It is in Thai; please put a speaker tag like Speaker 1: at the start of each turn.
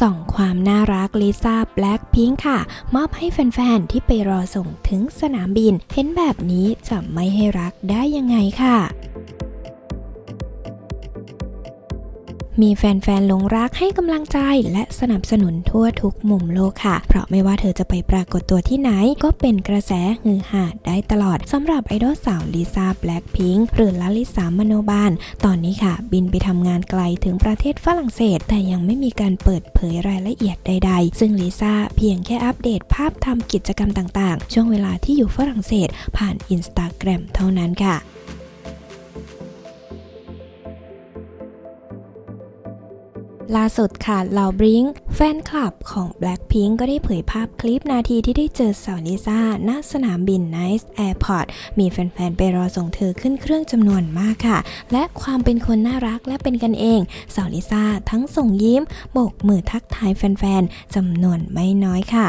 Speaker 1: ส่องความน่ารักลิซ่าแบล็คพิงค์ค่ะ มอบให้แฟนๆ ที่ไปรอส่งถึงสนามบิน เห็นแบบนี้จะไม่ให้รักได้ยังไงค่ะ มีแฟนๆหลงรักให้กำลังใจและสนับสนุนทั่วทุกมุมโลกค่ะ เพราะไม่ว่าเธอจะไปปรากฏตัวที่ไหน ก็เป็นกระแสฮือฮาได้ตลอดสำหรับไอดอลสาวลิซ่าแบล็คพิงค์หรือลลิสามโนบาลตอนนี้ค่ะ บินไปทำงานไกลถึงประเทศฝรั่งเศส แต่ยังไม่มีการเปิดเผยรายละเอียดใด ๆ ซึ่งลิซ่าเพียงแค่อัปเดตภาพทำกิจกรรมต่างๆ ช่วงเวลาที่อยู่ฝรั่งเศส ผ่านอินสตาแกรมเท่านั้นค่ะ ล่าสุดค่ะเหล่าบริงแฟนคลับของ Blackpink ก็ได้เผยภาพคลิปนาทีที่ได้เจอสาวลิซ่าณสนามบิน Nice Airport มีแฟนๆ ไปรอส่งเธอขึ้นเครื่องจำนวนมากค่ะ และความเป็นคนน่ารักและเป็นกันเอง สาวลิซ่าทั้งส่งยิ้มโบกมือทักทายแฟนๆจำนวนไม่น้อยค่ะ